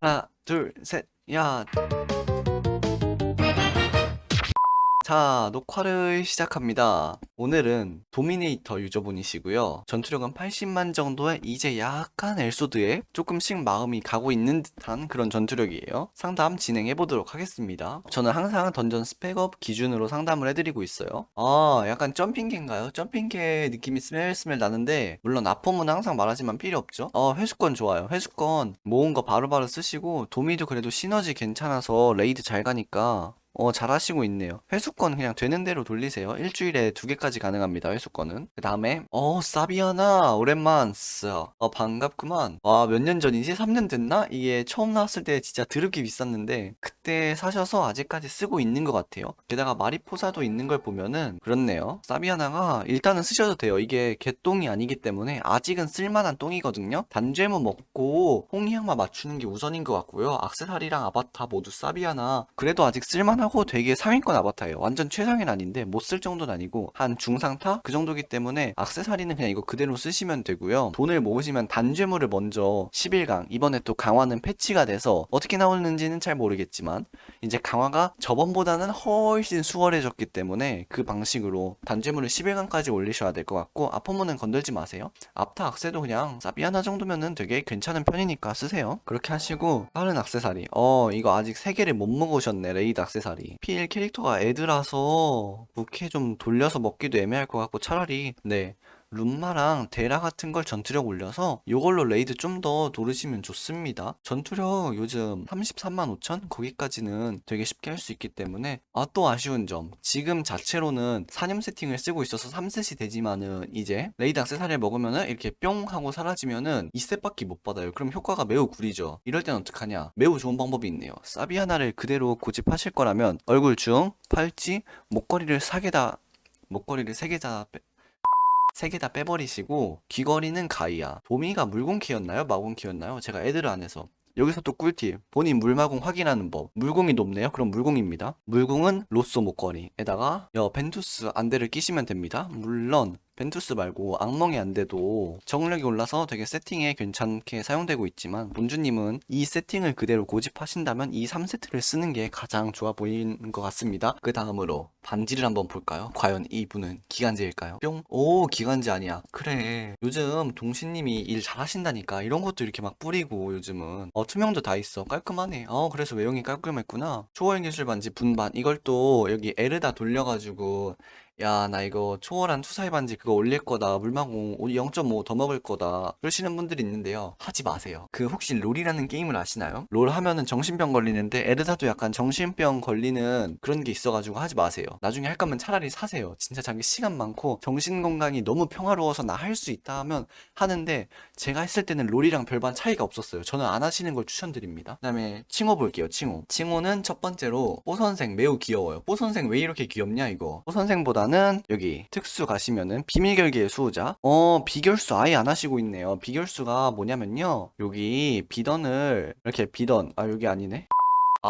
하나, 둘, 셋, 야. 자, 녹화를 시작합니다. 오늘은 도미네이터 유저분이시고요. 전투력 은 80만 정도의 이제 약간 엘소드에 조금씩 마음이 가고 있는 듯한 그런 전투력이에요. 상담 진행해 보도록 하겠습니다. 저는 항상 던전 스펙업 기준으로 상담을 해드리고 있어요. 아, 약간 점핑계인가요? 점핑계 느낌이 스멜스멜 나는데, 물론 아폼은 항상 말하지만 필요 없죠. 어, 회수권 좋아요. 회수권 모은 거 바로바로 쓰시고, 도미도 그래도 시너지 괜찮아서 레이드 잘 가니까 어, 잘 하시고 있네요. 회수권 그냥 되는 대로 돌리세요. 일주일에 두 개까지 가능합니다. 회수권은. 그 다음에, 어, 사비아나, 오랜만, 써. 어, 반갑구만. 와, 몇 년 전이지? 3년 됐나? 이게 처음 나왔을 때 진짜 드럽게 비쌌는데, 그때 사셔서 아직까지 쓰고 있는 것 같아요. 게다가 마리포사도 있는 걸 보면은, 그렇네요. 사비아나가 일단은 쓰셔도 돼요. 이게 개똥이 아니기 때문에, 아직은 쓸만한 똥이거든요. 단죄무 먹고, 홍이향만 맞추는 게 우선인 것 같고요. 악세사리랑 아바타 모두 사비아나, 그래도 아직 쓸만 하고 되게 상위권 아바타예요. 완전 최상위는 아닌데 못 쓸 정도는 아니고 한 중상타 그 정도기 때문에 악세사리는 그냥 이거 그대로 쓰시면 되고요. 돈을 모으시면 단죄물을 먼저 11강 이번에 또 강화는 패치가 돼서 어떻게 나오는지는 잘 모르겠지만 이제 강화가 저번보다는 훨씬 수월해졌기 때문에 그 방식으로 단죄물을 11강까지 올리셔야 될 것 같고 아포문은 건들지 마세요. 앞타 악세도 그냥 사비아나 정도면은 되게 괜찮은 편이니까 쓰세요. 그렇게 하시고 다른 악세사리 어 이거 아직 3개를 못 먹으셨네 레이드 악세사리 필 캐릭터가 애드라서 부캐 좀 돌려서 먹기도 애매할 것 같고 차라리 네 룸마랑 데라 같은 걸 전투력 올려서 요걸로 레이드 좀 더 노르시면 좋습니다. 전투력 요즘 33만 5천? 거기까지는 되게 쉽게 할 수 있기 때문에 아 또 아쉬운 점 지금 자체로는 사념 세팅을 쓰고 있어서 3셋이 되지만은 이제 레이드 악세사리를 먹으면은 이렇게 뿅 하고 사라지면은 2셋밖에 못 받아요. 그럼 효과가 매우 구리죠. 이럴 땐 어떡하냐? 매우 좋은 방법이 있네요. 사비 하나를 그대로 고집하실 거라면 얼굴 중 팔찌, 목걸이를 사개다 목걸이를 세개다 세 개 다 빼버리시고 귀걸이는 가이아 도미가 물공키였나요? 마공키였나요? 제가 애들을 안 해서 여기서 또 꿀팁 본인 물마공 확인하는 법 물공이 높네요? 그럼 물공입니다 물공은 로쏘 목걸이에다가 여 벤투스 안대를 끼시면 됩니다 물론 벤투스 말고 악몽의 안대도 정력이 올라서 되게 세팅에 괜찮게 사용되고 있지만 본주님은 이 세팅을 그대로 고집하신다면 이 3세트를 쓰는 게 가장 좋아 보이는 것 같습니다. 그 다음으로 반지를 한번 볼까요? 과연 이분은 기간제일까요? 뿅? 오 기간제 아니야. 그래 요즘 동신님이 일 잘하신다니까 이런 것도 이렇게 막 뿌리고 요즘은 어 투명도 다 있어 깔끔하네. 어 그래서 외형이 깔끔했구나. 초월 기술 반지 분반 이걸 또 여기 에르다 돌려가지고 야, 나 이거 초월한 투사의 반지 그거 올릴 거다. 물망공 0.5 더 먹을 거다. 그러시는 분들이 있는데요. 하지 마세요. 그 혹시 롤이라는 게임을 아시나요? 롤 하면은 정신병 걸리는데 에르다도 약간 정신병 걸리는 그런 게 있어가지고 하지 마세요. 나중에 할 거면 차라리 사세요. 진짜 자기 시간 많고 정신 건강이 너무 평화로워서 나 할 수 있다 하면 하는데 제가 했을 때는 롤이랑 별반 차이가 없었어요. 저는 안 하시는 걸 추천드립니다. 그 다음에 칭호 볼게요. 칭호. 칭호는 첫 번째로 뽀 선생 매우 귀여워요. 뽀 선생 왜 이렇게 귀엽냐 이거. 뽀 선생보다 는 여기 특수 가시면은 비밀결계의 수호자. 어 비결수 아예 안 하시고 있네요. 비결수가 뭐냐면요. 여기 비던을 이렇게 비던. 아 여기 아니네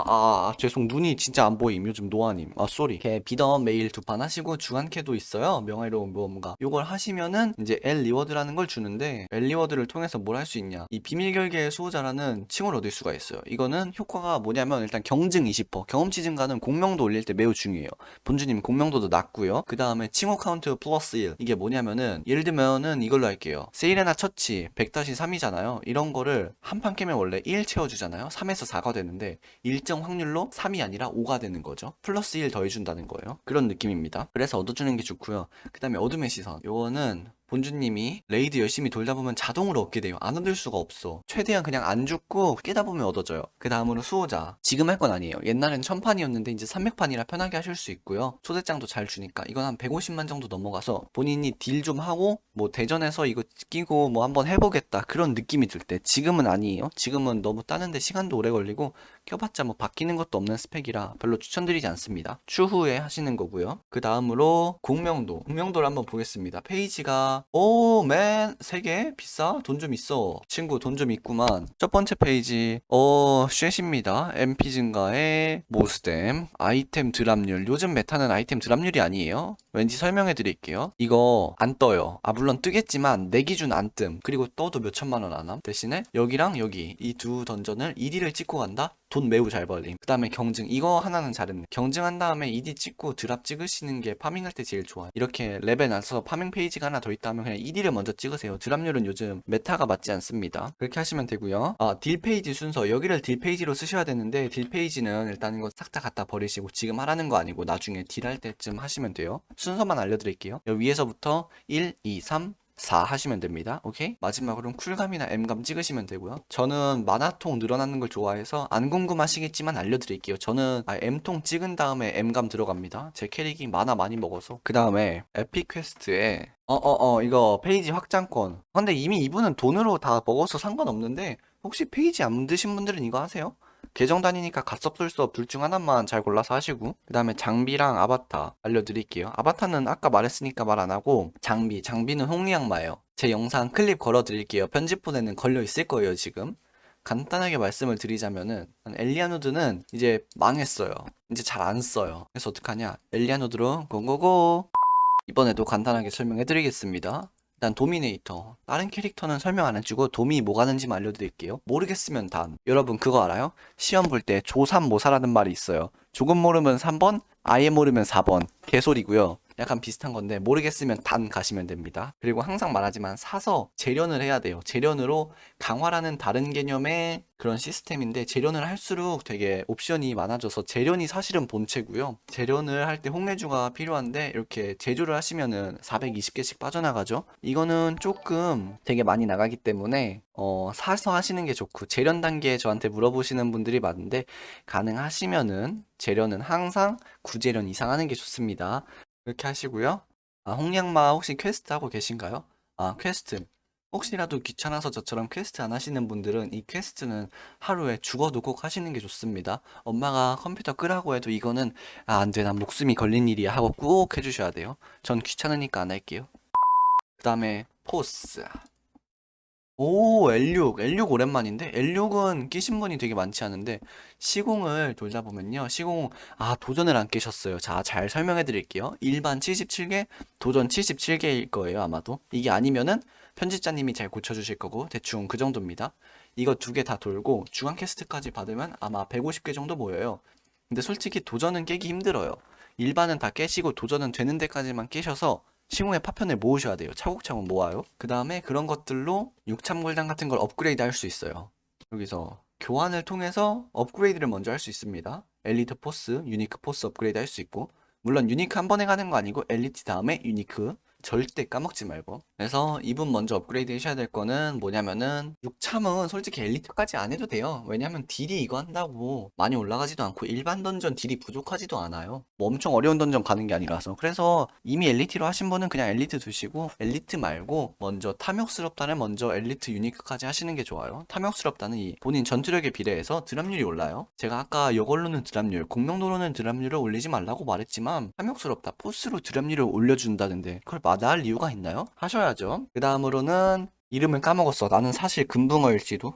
아, 아, 아, 죄송. 눈이 진짜 안 보임. 요즘 노아님. 아, 쏘리. 이렇게 비던 메일 두 판 하시고 주간캐도 있어요. 명예로운 모험가. 요걸 하시면은 이제 L 리워드라는 걸 주는데 L 리워드를 통해서 뭘 할 수 있냐. 이 비밀 결계의 수호자라는 칭호를 얻을 수가 있어요. 이거는 효과가 뭐냐면 일단 경증 20%. 경험치 증가는 공명도 올릴 때 매우 중요해요. 본주님 공명도도 낮고요. 그 다음에 칭호 카운트 플러스 1. 이게 뭐냐면은 예를 들면은 이걸로 할게요. 세일레나 처치 100-3이잖아요. 이런 거를 한 판 깨면 원래 1 채워주잖아요. 3에서 4가 되는데 일정 확률로 3이 아니라 5가 되는 거죠. 플러스 1 더해준다는 거예요. 그런 느낌입니다. 그래서 얻어주는 게 좋고요. 그 다음에 어둠의 시선. 요거는 본주님이 레이드 열심히 돌다 보면 자동으로 얻게 돼요. 안 얻을 수가 없어. 최대한 그냥 안 죽고 깨다 보면 얻어져요. 그 다음으로 수호자. 지금 할 건 아니에요. 옛날엔 1000판이었는데 이제 300판이라 편하게 하실 수 있고요. 초대장도 잘 주니까 이건 한 150만 정도 넘어가서 본인이 딜 좀 하고 뭐 대전에서 이거 끼고 뭐 한번 해보겠다 그런 느낌이 들 때 지금은 아니에요. 지금은 너무 따는데 시간도 오래 걸리고 껴봤자 뭐 바뀌는 것도 없는 스펙이라 별로 추천드리지 않습니다. 추후에 하시는 거고요. 그 다음으로 공명도. 공명도를 한번 보겠습니다. 페이지가 오, 맨, 세 개? 비싸? 돈 좀 있어. 친구 돈 좀 있구만. 첫 번째 페이지, 어, 쉐입니다. MP 증가에 모스댐, 아이템 드랍률. 요즘 메타는 아이템 드랍률이 아니에요. 왠지 설명해 드릴게요. 이거 안 떠요. 아, 물론 뜨겠지만 내 기준 안 뜸. 그리고 떠도 몇 천만 원 안 함. 대신에 여기랑 여기 이 두 던전을 1위를 찍고 간다? 돈 매우 잘 벌림. 그 다음에 경증. 이거 하나는 잘했네. 경증한 다음에 2D 찍고 드랍 찍으시는 게 파밍할 때 제일 좋아요. 이렇게 레벨 낮춰서 파밍 페이지가 하나 더 있다면 그냥 1위를 먼저 찍으세요. 드랍률은 요즘 메타가 맞지 않습니다. 그렇게 하시면 되고요. 아, 딜 페이지 순서. 여기를 딜 페이지로 쓰셔야 되는데 딜 페이지는 일단 이거 싹 다 갖다 버리시고 지금 하라는 거 아니고 나중에 딜 할 때쯤 하시면 돼요. 순서만 알려드릴게요. 위에서부터 1, 2, 3, 4 하시면 됩니다. 오케이? 마지막으로 쿨감이나 M감 찍으시면 되고요. 저는 만화통 늘어나는 걸 좋아해서 안 궁금하시겠지만 알려드릴게요. 저는 아, M통 찍은 다음에 M감 들어갑니다. 제 캐릭이 만화 많이 먹어서. 그 다음에 에픽 퀘스트에 어어 어 이거 페이지 확장권. 근데 이미 이분은 돈으로 다 먹어서 상관없는데 혹시 페이지 안 드신 분들은 이거 하세요. 계정 다니니까 갓섭 술섭 둘중 하나만 잘 골라서 하시고 그 다음에 장비랑 아바타 알려드릴게요. 아바타는 아까 말했으니까 말 안하고 장비 장비는 홍리양마예요. 제 영상 클립 걸어드릴게요. 편집본에는 걸려 있을 거예요 지금. 간단하게 말씀을 드리자면은 엘리아누드는 이제 망했어요. 이제 잘 안 써요. 그래서 어떡하냐? 엘리아누드로 고고고! 이번에도 간단하게 설명해 드리겠습니다 일단 도미네이터. 다른 캐릭터는 설명 안 해주고 도미 뭐 가는지만 알려드릴게요. 모르겠으면 단 여러분 그거 알아요? 시험 볼 때 조삼모사라는 말이 있어요. 조금 모르면 3번 아예 모르면 4번. 개소리고요 약간 비슷한 건데 모르겠으면 단 가시면 됩니다. 그리고 항상 말하지만 사서 재련을 해야 돼요. 재련으로 강화라는 다른 개념의 그런 시스템인데 재련을 할수록 되게 옵션이 많아져서 재련이 사실은 본체고요. 재련을 할 때 홍해주가 필요한데 이렇게 제조를 하시면은 420개씩 빠져나가죠. 이거는 조금 되게 많이 나가기 때문에 어, 사서 하시는 게 좋고 재련 단계에 저한테 물어보시는 분들이 많은데 가능하시면은 재련은 항상 구재련 이상 하는 게 좋습니다 이렇게 하시고요. 아, 홍양마 혹시 퀘스트 하고 계신가요? 아, 퀘스트. 혹시라도 귀찮아서 저처럼 퀘스트 안 하시는 분들은 이 퀘스트는 하루에 죽어도 꼭 하시는 게 좋습니다. 엄마가 컴퓨터 끄라고 해도 이거는 아, 안 돼. 난 목숨이 걸린 일이야 하고 꼭 해주셔야 돼요. 전 귀찮으니까 안 할게요. 그 다음에 포스. 오, L6. L6 오랜만인데? L6은 끼신 분이 되게 많지 않은데, 시공을 돌다 보면요. 시공, 아, 도전을 안 깨셨어요. 자, 잘 설명해 드릴게요. 일반 77개, 도전 77개일 거예요, 아마도. 이게 아니면은 편집자님이 잘 고쳐주실 거고, 대충 그 정도입니다. 이거 두 개 다 돌고, 주간 캐스트까지 받으면 아마 150개 정도 모여요. 근데 솔직히 도전은 깨기 힘들어요. 일반은 다 깨시고 도전은 되는 데까지만 깨셔서 시공의 파편을 모으셔야 돼요. 차곡차곡 모아요. 그 다음에 그런 것들로 육참골당 같은 걸 업그레이드 할 수 있어요. 여기서 교환을 통해서 업그레이드를 먼저 할 수 있습니다. 엘리트 포스, 유니크 포스 업그레이드 할 수 있고 물론 유니크 한 번에 가는 거 아니고 엘리트 다음에 유니크 절대 까먹지 말고. 그래서 이분 먼저 업그레이드 하셔야 될 거는 뭐냐면은 6참은 솔직히 엘리트까지 안 해도 돼요. 왜냐면 딜이 이거 한다고 많이 올라가지도 않고 일반 던전 딜이 부족하지도 않아요. 뭐 엄청 어려운 던전 가는 게 아니라서. 그래서 이미 엘리트로 하신 분은 그냥 엘리트 두시고 엘리트 말고 먼저 탐욕스럽다는 먼저 엘리트 유니크까지 하시는 게 좋아요. 탐욕스럽다는 이 본인 전투력에 비례해서 드랍률이 올라요. 제가 아까 이걸로는 드랍률 공명도로는 드랍률을 올리지 말라고 말했지만 탐욕스럽다. 포스로 드랍률을 올려준다는데 그걸 마다할 이유가 있나요? 하셔야죠. 그 다음으로는 이름을 까먹었어. 나는 사실 금붕어일지도.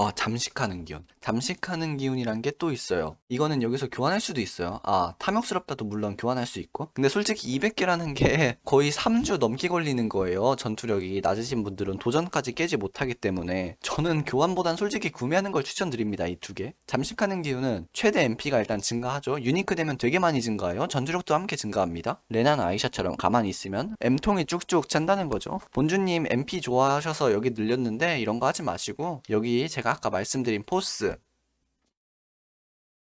아, 잠식하는 기운. 잠식하는 기운이란 게 또 있어요. 이거는 여기서 교환할 수도 있어요. 아, 탐욕스럽다도 물론 교환할 수 있고. 근데 솔직히 200개라는 게 거의 3주 넘게 걸리는 거예요. 전투력이 낮으신 분들은 도전까지 깨지 못하기 때문에 저는 교환보단 솔직히 구매하는 걸 추천드립니다. 이 두 개. 잠식하는 기운은 최대 MP가 일단 증가하죠. 유니크 되면 되게 많이 증가해요. 전투력도 함께 증가합니다. 레나나 아이샤처럼 가만히 있으면 M통이 쭉쭉 찬다는 거죠. 본주님 MP 좋아하셔서 여기 늘렸는데 이런 거 하지 마시고 여기 제가 아까 말씀드린 포스.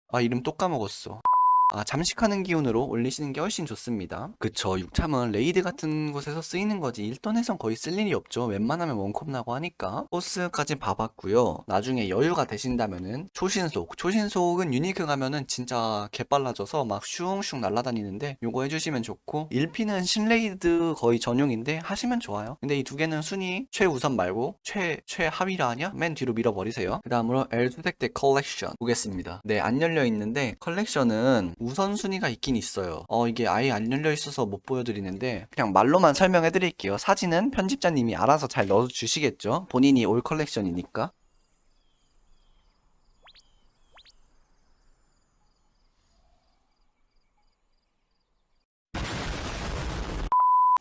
아 이름 또 까먹었어 아, 잠식하는 기운으로 올리시는 게 훨씬 좋습니다. 그쵸. 육참은 레이드 같은 곳에서 쓰이는 거지. 일던에선 거의 쓸 일이 없죠. 웬만하면 원컵 나고 하니까. 포스까지 봐봤고요. 나중에 여유가 되신다면은 초신속. 초신속은 유니크 가면은 진짜 개빨라져서 막 슝슝 날아다니는데 요거 해주시면 좋고 1피는 신레이드 거의 전용인데 하시면 좋아요. 근데 이 두 개는 순위 최우선 말고 최, 최하위라 하냐? 맨 뒤로 밀어버리세요. 그 다음으로 엘수색대 컬렉션 보겠습니다. 네, 안 열려 있는데 컬렉션은 우선순위가 있긴 있어요. 어, 이게 아예 안 열려 있어서 못 보여드리는데 그냥 말로만 설명해 드릴게요. 사진은 편집자님이 알아서 잘 넣어주시겠죠? 본인이 올 컬렉션이니까.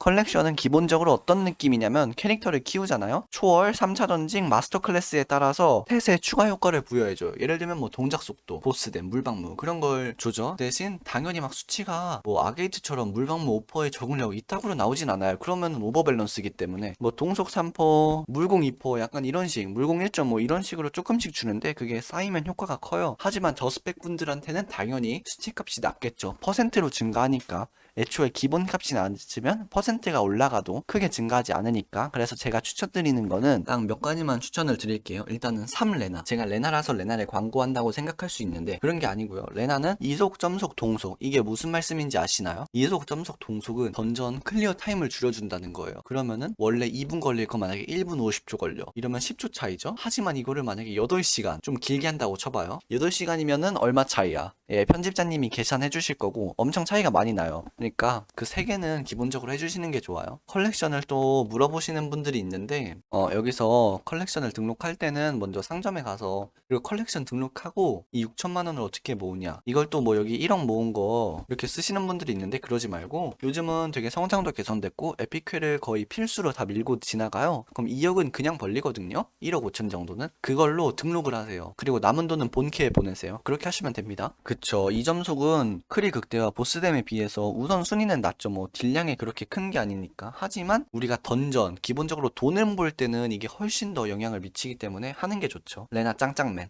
컬렉션은 기본적으로 어떤 느낌이냐면 캐릭터를 키우잖아요. 초월, 3차 전직, 마스터 클래스에 따라서 셋의 추가 효과를 부여해줘요. 예를 들면 뭐 동작 속도, 보스댐, 물방무 그런 걸 조져. 대신 당연히 막 수치가 뭐 아게이트처럼 물방무 오퍼에 적응력 이따구로 나오진 않아요. 그러면 오버 밸런스이기 때문에 뭐 동속 3포, 물공 2포 약간 이런 식, 물공 1.5 이런 식으로 조금씩 주는데 그게 쌓이면 효과가 커요. 하지만 저스펙 분들한테는 당연히 수치 값이 낮겠죠. 퍼센트로 증가하니까. 애초에 기본 값이 낮으면 퍼센트가 올라가도 크게 증가하지 않으니까. 그래서 제가 추천드리는 거는 딱 몇 가지만 추천을 드릴게요. 일단은 3레나. 제가 레나라서 레나를 광고한다고 생각할 수 있는데 그런 게 아니고요. 레나는 이속, 점속, 동속. 이게 무슨 말씀인지 아시나요? 이속, 점속, 동속은 던전 클리어 타임을 줄여준다는 거예요. 그러면은 원래 2분 걸릴 거 만약에 1분 50초 걸려. 이러면 10초 차이죠? 하지만 이거를 만약에 8시간 좀 길게 한다고 쳐봐요. 8시간이면은 얼마 차이야 예, 편집자님이 계산해 주실 거고 엄청 차이가 많이 나요. 그러니까 그 세 개는 기본적으로 해주시는 게 좋아요. 컬렉션을 또 물어보시는 분들이 있는데 어, 여기서 컬렉션을 등록할 때는 먼저 상점에 가서 그리고 컬렉션 등록하고 이 6천만 원을 어떻게 모으냐 이걸 또 뭐 여기 1억 모은 거 이렇게 쓰시는 분들이 있는데 그러지 말고 요즘은 되게 성장도 개선됐고 에픽회를 거의 필수로 다 밀고 지나가요. 그럼 2억은 그냥 벌리거든요. 1억 5천 정도는 그걸로 등록을 하세요. 그리고 남은 돈은 본캐에 보내세요. 그렇게 하시면 됩니다. 그 쵸. 이 점속은 크리 극대와 보스댐에 비해서 우선 순위는 낮죠. 뭐 딜량이 그렇게 큰 게 아니니까. 하지만 우리가 던전, 기본적으로 돈을 볼 때는 이게 훨씬 더 영향을 미치기 때문에 하는 게 좋죠. 레나 짱짱맨.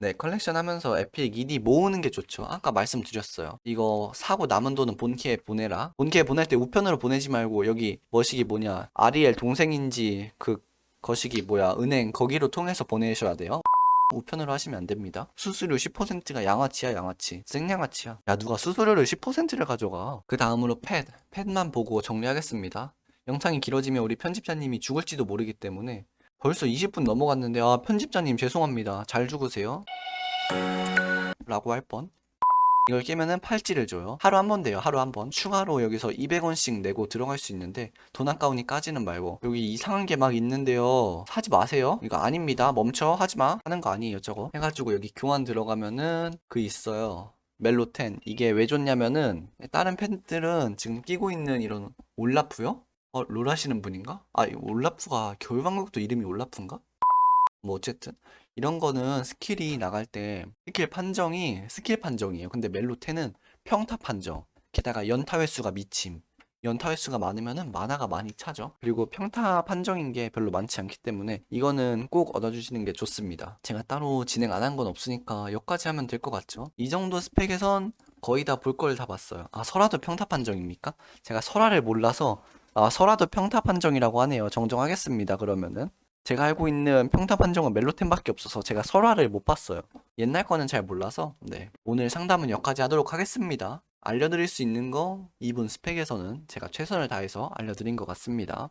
네, 컬렉션 하면서 에픽 ED 모으는 게 좋죠. 아까 말씀드렸어요. 이거 사고 남은 돈은 본캐에 보내라. 본캐에 보낼 때 우편으로 보내지 말고 여기 머시기 뭐냐. 아리엘 동생인지 그 거시기 뭐야. 은행 거기로 통해서 보내셔야 돼요. 우편으로 하시면 안 됩니다. 수수료 10%가 양아치야, 양아치. 생양아치야. 야, 누가 수수료를 10%를 가져가. 그 다음으로 펫. 펫만 보고 정리하겠습니다. 영상이 길어지면 우리 편집자님이 죽을지도 모르기 때문에 벌써 20분 넘어갔는데, 아, 편집자님 죄송합니다. 잘 죽으세요. 라고 할 뻔. 이걸 깨면은 팔찌를 줘요. 하루 한 번 돼요. 하루 한 번. 추가로 여기서 200원씩 내고 들어갈 수 있는데 돈 아까우니 까지는 말고 여기 이상한 게 막 있는데요. 사지 마세요. 이거 아닙니다. 멈춰. 하지 마. 하는 거 아니에요, 저거. 해가지고 여기 교환 들어가면은 그 있어요. 멜로텐. 이게 왜 좋냐면은 다른 팬들은 지금 끼고 있는 이런 올라프요? 어, 롤 하시는 분인가? 아, 이 올라프가 겨울왕국도 이름이 올라프인가? 뭐 어쨌든 이런 거는 스킬이 나갈 때 스킬 판정이 스킬 판정이에요. 근데 멜로테는 평타 판정. 게다가 연타 횟수가 미침. 연타 횟수가 많으면은 만화가 많이 차죠. 그리고 평타 판정인 게 별로 많지 않기 때문에 이거는 꼭 얻어주시는 게 좋습니다. 제가 따로 진행 안 한 건 없으니까 여기까지 하면 될 것 같죠? 이 정도 스펙에선 거의 다 볼 걸 다 봤어요. 아, 설화도 평타 판정입니까? 제가 설화를 몰라서 아, 설화도 평타 판정이라고 하네요. 정정하겠습니다. 그러면은. 제가 알고 있는 평타 판정은 멜로텐밖에 없어서 제가 설화를 못 봤어요. 옛날 거는 잘 몰라서 네. 오늘 상담은 여기까지 하도록 하겠습니다. 알려드릴 수 있는 거 이분 스펙에서는 제가 최선을 다해서 알려드린 것 같습니다.